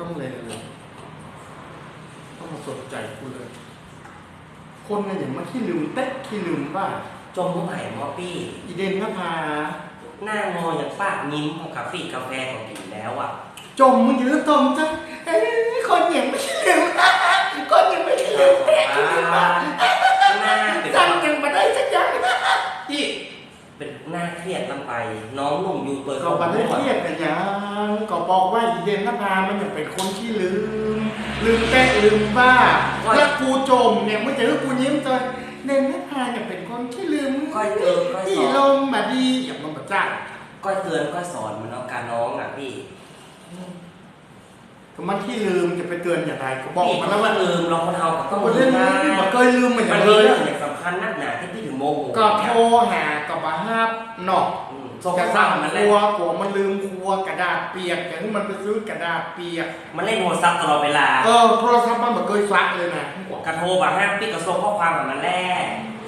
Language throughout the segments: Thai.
ต้องเลยเลยต้องมาสนใจกูเลย คนกันอย่างมาขี้ลืมเต๊ะขี้ลืมว่าจมผู้ไผ่มอปี้ อีเดนนภาหน้างออย่างปากยิ้มของคาเฟ่กาแฟของกินแล้วอะ จมมึงอยู่แล้วจมจ้ะเอ้ยคนอย่างไม่ขี้ลืมคน นหน้าเครียดลำไป น้องหนุ่มอยู่เปิดก็มาได้เครียดกันยังก็บอกว่าอีเดนนภามันยังเป็นคนขี้ลืม ลืมเต๊ะลืมบ้าแล้วกูจมเนี่ยเมื่อเจอกูยิ้มเลยเดนนภาเนี่ยเป็นคนขี้ลืมก้อยเตือนก้อยที่สอลนมมาดีอย่างมันประจักษ์ก้อยเตือนก้อยสอนมันเอาการน้องอะพี่ก็มันที่ลืมจะไปเตือนอย่างไรก็บอกพี่มามันแล้วว่าว่าลืมเราคนเฮาก็ต้องก็ลืเรื่องมนี้ได้ที่บอกเคยลืมเหมือนมักันนมีเลย เรื่องอย่างสำคัญนักหนาที่พี่ถึงโมโหก็โทรหากับบ้าฮับหนอกอืมส่งจะข้อคสั่วางมมันคแหรัวละกลัวมันลืมครัวกระดาษเปียกอย่างที่มันไปซื้อกระดาษเปียกมันเล่นโทรศัพท์ตลอดเวลา เออโทรศัพท์มันบอกเคยซักเลยนะกระโทรบาห้ามพี่ก็ส่งข้อความแบบนั้นแหละ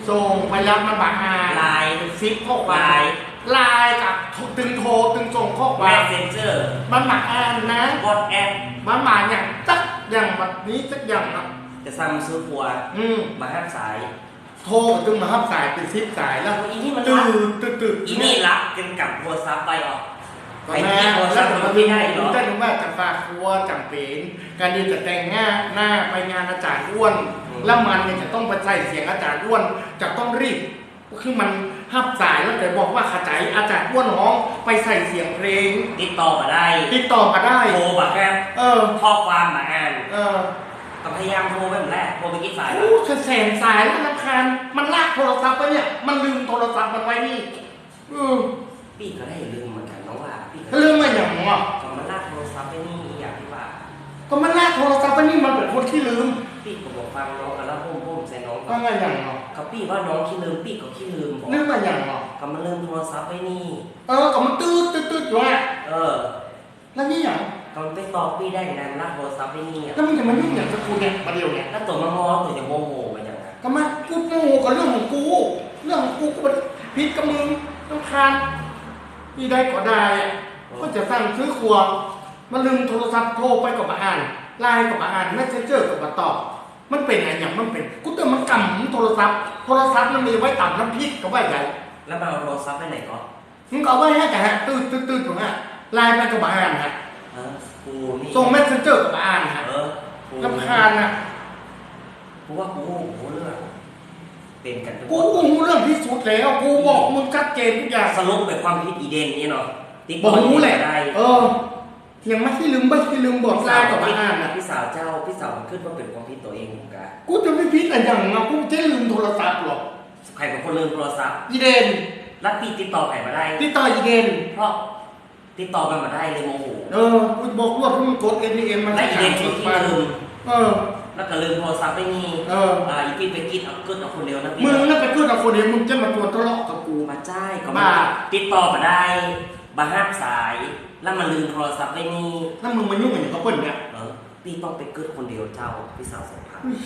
ส่งไปรับมาบาฮาไลน์ซิปข้อควาไลมน์ไลน์กับตึงโทรตึงส่งข้อคแมวามสเซนเจอร์มันมาอ่านนะ วอทแอปมันมาอย่างจักอย่างแบบนี้จักอย่างนะจะซ้ำซื้อครัวอืมมาห้ามสาย โทรตึงมาฮับสายเป็นซิปสายแล้วอีนี่มันตื่รันกตื่นตื่นอีนี่รักจนกลับโทรศัพท์ไปออกก็ไอ้แม่ที่โทรศัแล้พวท์ผมมันก็ไม่ได้เหรอได้รู้ว่าจะฝากครัวจำเป็นการที่จะแต่งหน้าหน้าไปงานอาจารย์อ้วน แล้วมันเนี่ยจะต้องไปใส่เสียงอาจารย์อ้วน จะต้องรีบคือมันห้ามสายแล้วแต่บอกว่าขจายอาจารย์อ้วนน้องไปใส่เสียงเพลงติดต่อมาได้ติดต่อมาได้ โทรมาแค่เออ ข้อความมาอ่าน เออ ก็พยายามโทรไปเหมือนแรกโทรไปกี่สายแล้วโอ้แสนสายแล้วรำคาญมันลากโทรศัพท์ไปเนี่ย มันลืมโทรศัพท์มันไว้นี่เออพี่ก็ได้ลืมเหมือนกันน้องว่าพี่ก็เรื่องมันอย่างงอก็มันลากโทรศัพท์ไปนี่อย่างที่ว่าก็มันลากโทรศัพท์ไปนี่มันเป็นคนที่ลืมพี่ก็บอกฟังน้องกันแล้วพุ่มพุ่มใส่น้องก็ไงอย่างงอก็พี่ว่าน้องขี้ลืมพี่ก็ขี้ลืมบอกเรื่องมันอย่างงอก็มันลืมโทรศัพท์ไปนี่ เออก็มันตืดตืดตืดอยู่อะเออ แล้วนี่อย่าง ก็มันไปตอบพี่ได้ไงมันลากโทรศัพท์ไปนี่อะแล้วมันจะมายุ่งอย่างกับกูเนี่ยประเดี๋ยวเนี่ยถ้าตัวมางอตัวจะโมโหมาอย่างนั้นก็มากูโมโหกับเรื่องของกู เรื่องของกูกูมันผิดกับมึงต้องคานนี่ได้ก็ได้อะก็จะสั่งซื้อครัวมันลืมโทรศัพท์โทรไปกับมาอ่านไลน์กับมาอ่านแมสเซนเจอร์กับมาตอบมันเป็นอะไรอย่างมันเป็นกูเตือนมันกำโทรศัพท์โทรศัพท์มันมีไว้ต่ำน้ำพริกกับไว้ใหญ่แล้วมันเอาโทรศัพท์ไปไหนก็มึงก็เอาไว้ให้แต่ฮะตื่นตื่นตื่นถูกฮะไลน์ไปกับมาอ่านฮะ เออกูนี่ส่งแมสเซนเจอร์กับมาอ่านฮะเออกูรำคาญนะกูว่ากูโอ้โหเรื่อง เป็นกันทุกกูคนรู้เรื่องที่สุดแล้ว กูบอกมึงชัดเจนทุกอย่างสรุปเป็นความผิดอีเดนนี่เนาะติดบอกรู้แหละได้เออยังไม่ที่ลืมไม่ที่ลืมบอกไลน์กับมาอ่านนะพี่สาวเจ้าพี่สาวมันขึ้นว่าเป็นความผิดตัวเองของกากูจะไม่พิดอะไรอย่างนะกูจะลืมโทรศัพท์หรอกใครเป็นคนลืมโทรศัพท์อีเดนแล้วพี่ติดต่อใครมาได้ ติดต่ออีเดน เพราะ ติดต่อกันมาได้เลยโมโหเออกูบอกว่าที่มึงกดเอ็นเอ็มมันและอีเดนที่ที่ลืมเออแล้วก็ลืมโทรศัพท์ไปนี่เอออ่าอีพี่ไปกินเอาขึ้นเอาคนเดียวนะพี่มึงนั่นไปขึ้นเอาคนเดียวมึงจะมาตัวทะเลาะกับกูมาจ้ายก็บ้าติดต่อมาได้มาห้ามสาย แล้วมาลืมโทรศัพท์ไปนี่แล้วมึงมายุ่งกับอย่างเขาเปิ้ลเนี่ยเออพี่ต้องไปเกิดคนเดียวเจ้าพี่สาวสองพันอุ้ย